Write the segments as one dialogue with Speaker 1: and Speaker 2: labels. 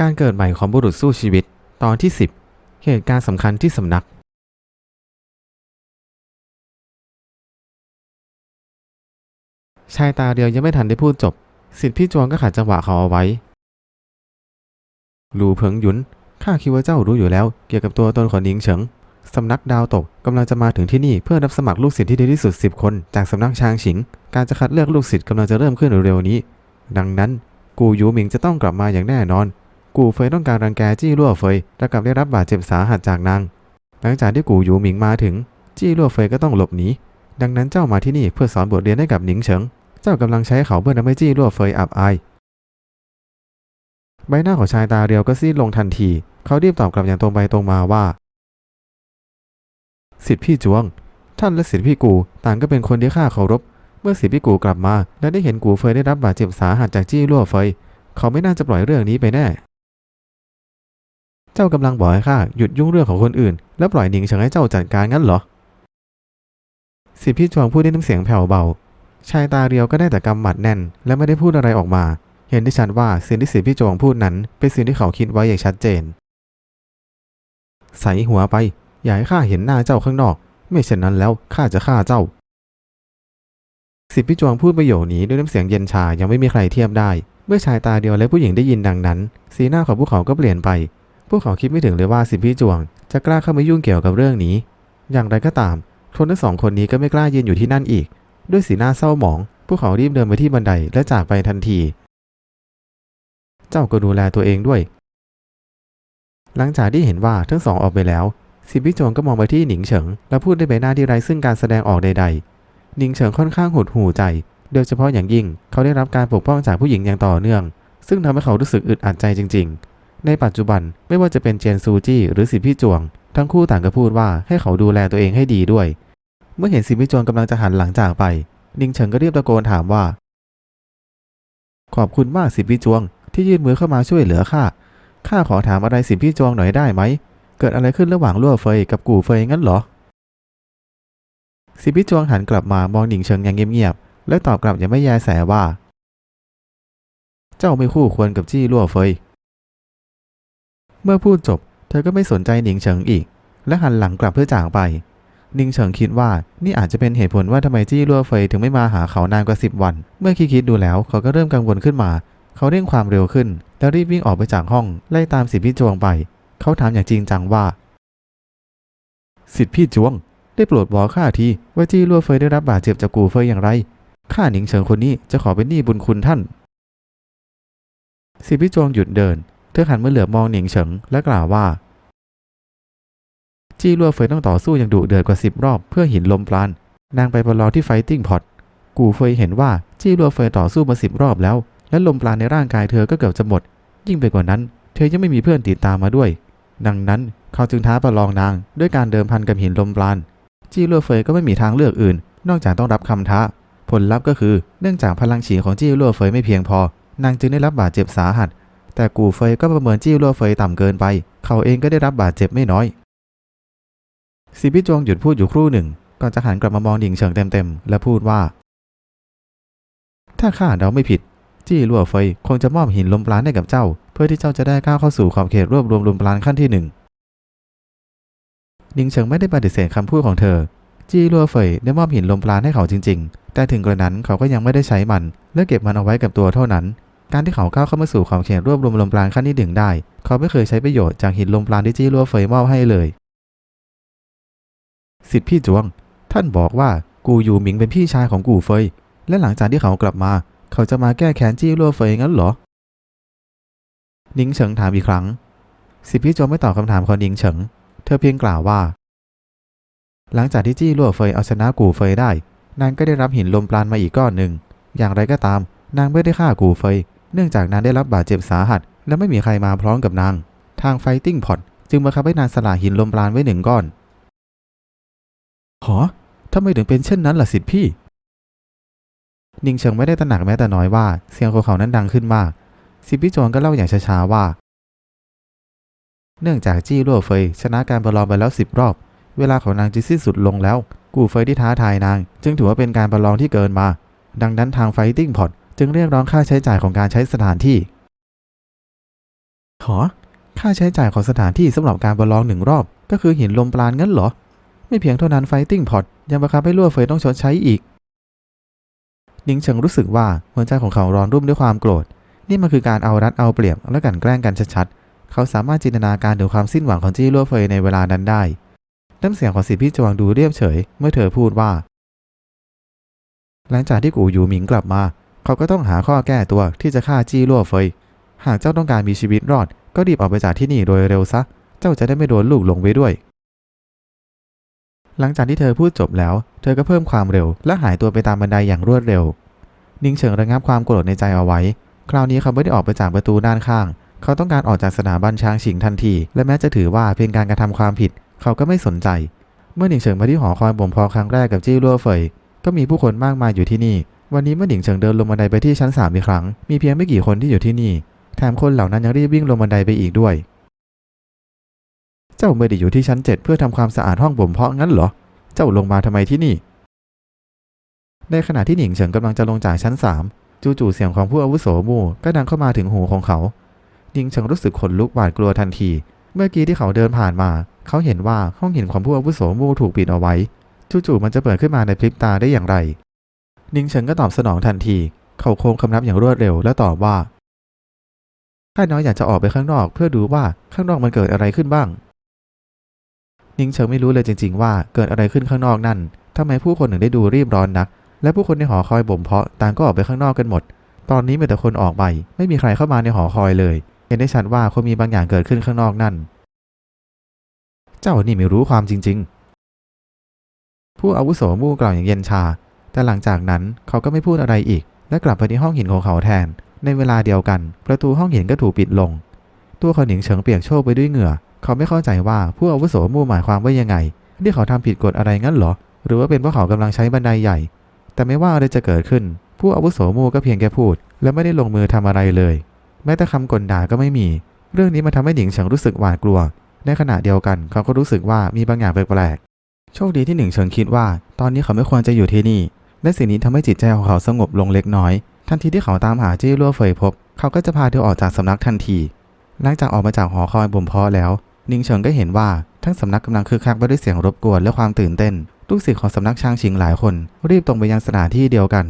Speaker 1: การเกิดใหม่ของบุรุษสู้ชีวิต ตอนที่ 10 เหตุการณ์สำคัญที่สำนัก ชายตาเดียวยังไม่ทันได้พูดจบ สิทธิพี่จวงก็ขัดจังหวะเขาเอาไว้ หลูเพิงหยุน ข้าคิดว่าเจ้ารู้อยู่แล้ว เกี่ยวกับตัวตนของหนิงเฉิง สำนักดาวตกกำลังจะมาถึงที่นี่เพื่อรับสมัครลูกศิษย์ที่ดีที่สุด 10 คนจากสำนักชางฉิง การจะคัดเลือกลูกศิษย์กำลังจะเริ่มขึ้นเร็วๆนี้ ดังนั้น กูหยูหมิงจะต้องกลับมาอย่างแน่นอน กูเฟยต้องการรังแกจี้ลั่วเฟยและกลับได้รับบาดเจ็บสาหัสจากนาง หลังจากที่กูหยูหมิงมาถึง จี้ลั่วเฟยก็ต้องหลบหนี ดังนั้นเจ้ามาที่นี่เพื่อสอนบทเรียนให้กับหนิงเฉิง เจ้ากำลังใช้เขาเพื่อทำให้จี้ลั่วเฟยอับอาย ใบหน้าของชายตาเรียวก็ซีดลงทันที เขารีบตอบกลับอย่างตรงไปตรงมาว่า สิทธิพี่จวง ท่านและสิทธิพี่กูต่างก็เป็นคนที่ข้าเคารพ เมื่อสิทธิพี่กูกลับมา และได้เห็นกูเฟยได้รับบาดเจ็บสาหัสจากจี้ลั่วเฟยเขาไม่น่าจะปล่อยเรื่องนี้ไปแน่ จ้ากำลังบอกให้ข้าหยุดยุ่งเรื่องของคนอื่น แล้วปล่อยหนิงเฉิงให้เจ้าจัดการงั้นเหรอสิทธิพี่จวงพูดด้วยน้ำเสียงแผ่วเบา ชายตาเรียวก็ได้แต่กำหมัดแน่น และไม่ได้พูดอะไรออกมา เห็นได้ชัดว่าสิ่งที่สิทธิพี่จวงพูดนั้น เป็นสิ่งที่เขาคิดไว้อย่างชัดเจน ใส่หัวไป อย่าให้ข้าเห็นหน้าเจ้าข้างนอก ไม่เช่นนั้นแล้วข้าจะฆ่าเจ้า สิทธิพี่จวงพูดประโยคนี้ด้วยน้ำเสียงเย็นชายังไม่มีใครเทียบได้ เมื่อชายตาเดียวและผู้หญิงได้ยินดังนั้น สีหน้าของพวกเขาก็เปลี่ยนไป พวกเขาคิดไม่ถึงเลยว่าสิทธิพี่จวง จะกล้าเข้ามายุ่งเกี่ยวกับเรื่องนี้ อย่างไรก็ตามคนทั้งสองคนนี้ก็ไม่กล้ายืนอยู่ที่นั่นอีก ด้วยสีหน้าเศร้าหมอง พวกเขารีบเดินไปที่บันไดและจากไปทันที เจ้าก็ดูแลตัวเองด้วย หลังจากที่เห็นว่าทั้งสองออกไปแล้ว สิทธิพี่จวงก็มองไปที่หนิงเฉิง และพูดด้วยใบหน้าที่ไร้ซึ่งการแสดงออกใด ๆ หนิงเฉิงค่อนข้างหดหู่ใจ โดยเฉพาะอย่างยิ่งเขาได้รับการปกป้องจากผู้หญิงอย่างต่อเนื่อง ซึ่งทำให้เขารู้สึกอึดอัดใจจริง ๆ ในปัจจุบันไม่ว่าจะเป็นเจนซูจี้หรือสิทธิพี่จวง ทั้งคู่ต่างก็พูดว่าให้เขาดูแลตัวเองให้ดีด้วย เมื่อเห็นสิทธิพี่จวงกำลังจะหันหลังจากไป นิงเฉิงก็เรียบตะโกนถามว่า ขอบคุณมากสิทธิพี่จวง ที่ยื่นมือเข้ามาช่วยเหลือข้าข้าขอถามอะไรสิทธิพี่จวงหน่อยได้ไหมเกิดอะไรขึ้นระหว่างลั่วเฟยกับกู่เฟยงั้นเหรอสิทธิพี่จวงหันกลับมามองหนิงเฉิงอย่างเงียบๆแล้วตอบกลับอย่างไม่แยแสว่า เจ้าไม่คู่ควรกับจี้ลั่วเฟย เมื่อพูดจบ เธอก็ไม่สนใจหนิงเฉิงอีก และหันหลังกลับเพื่อจากไปหนิงเฉิงคิดว่านี่อาจจะเป็นเหตุผลว่าทำไมจี้ลั่วเฟยถึงไม่มาหาเขานานกว่าสิบวัน เมื่อคิดๆดูแล้วเขาก็เริ่มกังวลขึ้นมา เขาเร่งความเร็วขึ้น แล้วรีบวิ่งออกไปจากห้องไล่ตามสิทธิพี่จวงไป เขาถามอย่างจริงจังว่า สิทธิพี่จวง ได้โปรดบอกข้าทีว่าจี้ลั่วเฟยได้รับบาดเจ็บจากกูเฟยอย่างไรข้าหนิงเฉิงคนนี้จะขอเป็นหนี้บุญคุณท่านสิทธิพี่จวงหยุดเดิน เธอหันมาเหลือบมองหนิงเฉิงและกล่าวว่า จี้ลั่วเฟยต้องต่อสู้อย่างดุเดือดกว่าสิบรอบเพื่อหินลมปราณนางไปประลองที่ไฟติ้งพอตกูเฟยเห็นว่าจี้ลั่วเฟยต่อสู้มาสิบรอบแล้ว และลมปราณในร่างกายเธอก็เกือบจะหมด ยิ่งไปกว่านั้น เธอยังไม่มีเพื่อนติดตามมาด้วย ดังนั้นเขาจึงท้าประลองนางด้วยการเดิมพันกับหินลมปราณจี้ลั่วเฟยก็ไม่มีทางเลือกอื่น นอกจากต้องรับคำท้า ผลลัพธ์ก็คือเนื่องจากพลังฉีของจี้ลั่วเฟยไม่เพียงพอนางจึงได้รับบาดเจ็บสาหัส แต่กูเฟยก็ประเมินจี้ลัวเฟยต่ำเกินไป เขาเองก็ได้รับบาดเจ็บไม่น้อยสิพี่จวงหยุดพูดอยู่ครู่หนึ่ง ก่อนจะหันกลับมามองหญิงเฉิงเต็มๆ และพูดว่า ถ้าข้าเดาไม่ผิด จี้ลัวเฟยคงจะมอบหินลมปราณให้กับเจ้า เพื่อที่เจ้าจะได้ก้าวเข้าสู่ขอบเขตรวบรวมลมปราณขั้นที่หนึ่งหนิงเฉิงไม่ได้ปฏิเสธคำพูดของเธอ จี้ลัวเฟยได้มอบหินลมปราณให้เขาจริง ๆ แต่ถึงกระนั้นเขาก็ยังไม่ได้ใช้มัน และเก็บมันเอาไว้กับตัวเท่านั้น การที่เขาก้าวเข้ามาสู่ขอบเขตรวบรวมลมปราณขั้นที่หนึ่งได้ เขาไม่เคยใช้ประโยชน์จากหินลมปราณที่จี้ลั่วเฟยมอบให้เลยสิทธิพี่จวง ท่านบอกว่ากูอยู่หมิงเป็นพี่ชายของกูเฟย และหลังจากที่เขากลับมา เขาจะมาแก้แค้นจี้ลั่วเฟยงั้นเหรอนิงเฉิงถามอีกครั้ง สิทธิพี่จวงไม่ตอบคำถามของนิงเฉิง เธอเพียงกล่าวว่า หลังจากที่จี้ลั่วเฟยเอาชนะกูเฟยได้ นางก็ได้รับหินลมปราณมาอีกก้อนหนึ่งอย่างไรก็ตาม นางไม่ได้ฆ่ากูเฟย เนื่องจากนางได้รับบาดเจ็บสาหัส และไม่มีใครมาพร้อมกับนาง ทางไฟติ้งพอตจึงบังคับให้นางสละหินลมปราณไว้หนึ่งก้อนหอทำไมถึงเป็นเช่นนั้นล่ะสิทธิพี่ นิงเฉิงไม่ได้ตระหนักแม้แต่น้อยว่า เสียงของเขานั้นดังขึ้นมาก สิทธิพี่จวงก็เล่าอย่างช้าๆว่า เนื่องจากจี้ลั่วเฟยชนะการประลองไปแล้วสิบรอบ เวลาของนางจึงสิ้นสุดลงแล้ว กูเฟยที่ท้าทายนาง จึงถือว่าเป็นการประลองที่เกินมา ดังนั้นทางไฟติ้งพอต จึงเรียกร้องค่าใช้จ่ายของการใช้สถานที่ หอ ค่าใช้จ่ายของสถานที่สำหรับการประลองหนึ่งรอบ ก็คือหินลมปราณงั้นเหรอ ไม่เพียงเท่านั้นไฟติ้งพอตยังบังคับให้ลั่วเฟยต้องชดใช้อีกนิงเฉิงรู้สึกว่าหัวใจของเขาร้อนรุ่มด้วยความโกรธ นี่มันคือการเอารัดเอาเปรียบและกลันแกล้งกันชัดๆ เขาสามารถจินตนาการถึงความสิ้นหวังของจี้ลั่วเฟยในเวลานั้นได้น้ำเสียงของสิทธิพี่จวงดูเรียบเฉย เมื่อเธอพูดว่า หลังจากที่กูอยู่หมิงกลับมา เขาก็ต้องหาข้อแก้ตัวที่จะฆ่าจี้ลั่วเฟย หากเจ้าต้องการมีชีวิตรอด ก็รีบออกไปจากที่นี่โดยเร็วซะ เจ้าจะได้ไม่โดนลูกหลงไปด้วย หลังจากที่เธอพูดจบแล้ว เธอก็เพิ่มความเร็ว และหายตัวไปตามบันไดอย่างรวดเร็ว นิ่งเฉิงระงับความโกรธในใจเอาไว้ คราวนี้เขาไม่ได้ออกไปจากประตูด้านข้าง เขาต้องการออกจากสถาบันช้างฉิงทันที และแม้จะถือว่าเป็นการกระทำความผิด เขาก็ไม่สนใจ เมื่อหนิงเฉิงมาที่หอคอยบ่มพอครั้งแรกกับจี้ลั่วเฟยก็มีผู้คนมากมายอยู่ที่นี่ วันนี้เมื่อหนิงเฉิงเดินลงบันไดไปที่ชั้นสามอีกครั้ง มีเพียงไม่กี่คนที่อยู่ที่นี่ แถมคนเหล่านั้นยังรีบวิ่งลงบันไดไปอีกด้วย เจ้าไม่ได้อยู่ที่ชั้นเจ็ดเพื่อทำความสะอาดห้องบ่มเพาะงั้นเหรอ เจ้าลงมาทำไมที่นี่ ในขณะที่หนิงเฉิงกำลังจะลงจากชั้นสามจู่ๆเสียงของผู้อาวุโสมู่ก็ดังเข้ามาถึงหูของเขา หนิงเฉิงรู้สึกขนลุกหวาดกลัวทันที เมื่อกี้ที่เขาเดินผ่านมา เขาเห็นว่าห้องหินของผู้อาวุโสมู่ถูกปิดเอาไว้ จู่ๆมันจะเปิดขึ้นมาในพริบตาได้อย่างไร นิงเฉิงก็ตอบสนองทันที เขาโค้งคำนับอย่างรวดเร็วและตอบว่าข้าน้อยอยากจะออกไปข้างนอก เพื่อดูว่าข้างนอกมันเกิดอะไรขึ้นบ้าง นิงเฉิงไม่รู้เลยจริง ๆ ว่าเกิดอะไรขึ้นข้างนอกนั่นทำไมผู้คนถึงได้ดูรีบร้อนนัก และผู้คนในหอคอยบ่มเพาะต่างก็ออกไปข้างนอกกันหมด ตอนนี้มีแต่คนออกไป ไม่มีใครเข้ามาในหอคอยเลย เห็นได้ชัดว่าคงมีบางอย่างเกิดขึ้นข้างนอกนั่น เจ้านี่ไม่รู้ความจริง ๆ ผู้อาวุโสมู่กล่าวอย่างเย็นชา แต่หลังจากนั้นเขาก็ไม่พูดอะไรอีก และกลับไปที่ห้องหินของเขาแทน ในเวลาเดียวกัน ประตูห้องหินก็ถูกปิดลง ตัวเขาหนิงเฉิงเปียกโชกไปด้วยเหงื่อ เขาไม่เข้าใจว่าผู้อาวุโสมู่หมายความว่ายังไง ที่เขาทำผิดกฎอะไรงั้นเหรอ หรือว่าเป็นเพราะเขากำลังใช้บันไดใหญ่ แต่ไม่ว่าอะไรจะเกิดขึ้น ผู้อาวุโสมู่ก็เพียงแค่พูด และไม่ได้ลงมือทำอะไรเลย แม้แต่คำกลด่าก็ไม่มี เรื่องนี้มันทำให้หนิงเฉิงรู้สึกหวาดกลัว ในขณะเดียวกัน เขาก็รู้สึกว่ามีบางอย่างแปลกๆโชคดีที่หนิงเฉิงคิดว่า ตอนนี้เขาไม่ควรจะอยู่ที่นี่ และสิ่งนี้ทำให้จิตใจของเขาสงบลงเล็กน้อย ทันทีที่เขาตามหาจี้ลั่วเฟยพบ เขาก็จะพาเธอออกจากสำนักทันที หลังจากออกมาจากหอคอยบ่มเพาะแล้ว นิงเฉิงก็เห็นว่าทั้งสำนักกำลังคึกคักไปด้วยเสียงรบกวนและความตื่นเต้น ลูกศิษย์ของสำนักช่างชิงหลายคน รีบตรงไปยังสถานที่เดียวกัน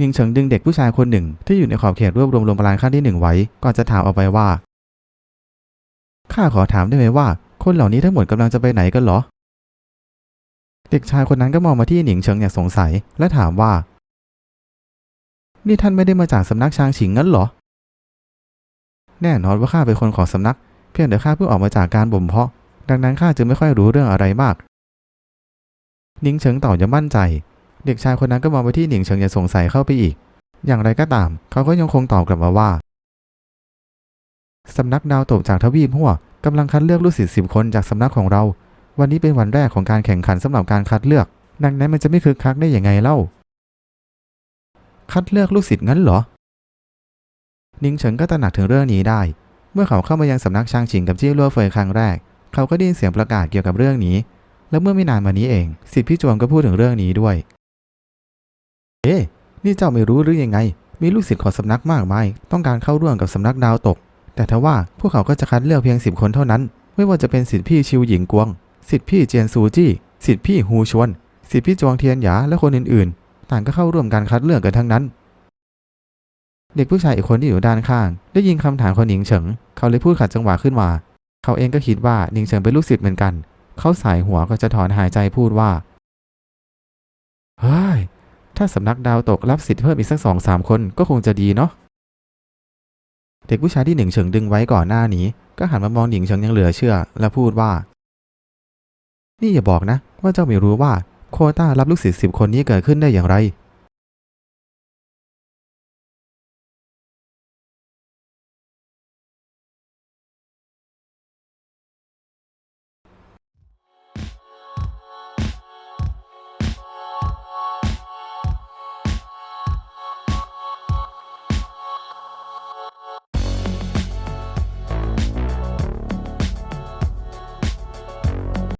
Speaker 1: นิงเฉิงดึงเด็กผู้ชายคนหนึ่ง ที่อยู่ในขอบเขตรวบรวมลมปราณขั้นที่หนึ่งไว้ ก่อนจะถามออกไปว่า ข้าขอถามได้ไหมว่า คนเหล่านี้ทั้งหมดกำลังจะไปไหนกันหรอ เด็กชายคนนั้นก็มองมาที่หนิงเฉิงอย่างสงสัย และถามว่า นี่ท่านไม่ได้มาจากสำนักชางฉิงงั้นเหรอ แน่นอนว่าข้าเป็นคนของสำนัก เพียงแต่ข้าเพิ่งออกมาจากการบ่มเพาะ ดังนั้นข้าจึงไม่ค่อยรู้เรื่องอะไรมาก หนิงเฉิงตอบอย่างมั่นใจ เด็กชายคนนั้นก็มองไปที่หนิงเฉิงอย่างสงสัยเข้าไปอีก อย่างไรก็ตาม เขาก็ยังคงตอบกลับมาว่าสำนักดาวตกจากทวีปหัวกำลังคัดเลือกลูกศิษย์สิบคนจากสำนักของเรา วันนี้เป็นวันแรกของการแข่งขันสำหรับการคัดเลือก ดังนั้นมันจะไม่คึกคักได้อย่างไงเล่า คัดเลือกลูกศิษย์งั้นเหรอ นิงเฉิงก็ตระหนักถึงเรื่องนี้ได้ เมื่อเขาเข้ามายังสำนักช่างชิงกับจี้ลัวเฟยครั้งแรก เขาก็ได้ยินเสียงประกาศเกี่ยวกับเรื่องนี้ และเมื่อไม่นานมานี้เองสิทธิพี่จวงก็พูดถึงเรื่องนี้ด้วย เอ๊ะนี่เจ้าไม่รู้หรือยังไง มีลูกศิษย์ของสำนักมากมาย ต้องการเข้าร่วมกับสำนักดาวตก แต่ทว่าพวกเขาก็จะคัดเลือกเพียงสิบคนเท่านั้น ไม่ว่าจะเป็นสิทธิพี่ชิวหญิงกวง สิทธิพี่เจียนซูจี้สิทธิพี่ฮูชวนสิทธิพี่จวงเทียนหยาและคนอื่นๆ ต่างก็เข้าร่วมการคัดเลือกกันทั้งนั้น เด็กผู้ชายอีกคนที่อยู่ด้านข้าง ได้ยินคำถามของหนิงเฉิง เขาเลยพูดขัดจังหวะขึ้นมา เขาเองก็คิดว่าหนิงเฉิงเป็นลูกศิษย์เหมือนกัน เขาสายหัวก็จะถอนหายใจพูดว่าเฮ้ยถ้าสำนักดาวตกรับสิทธิ์เพิ่มอีกสักสองสามคนก็คงจะดีเนาะเด็กผู้ชายที่หนิงเฉิงดึงไว้ก่อนหน้านี้ ก็หันมามองหนิงเฉิงยังเหลือเชื่อ และพูดว่า นี่อย่าบอกนะ ว่าเจ้าไม่รู้ว่าโคต้ารับลูกศิษย์สิบคนนี้เกิดขึ้นได้อย่างไร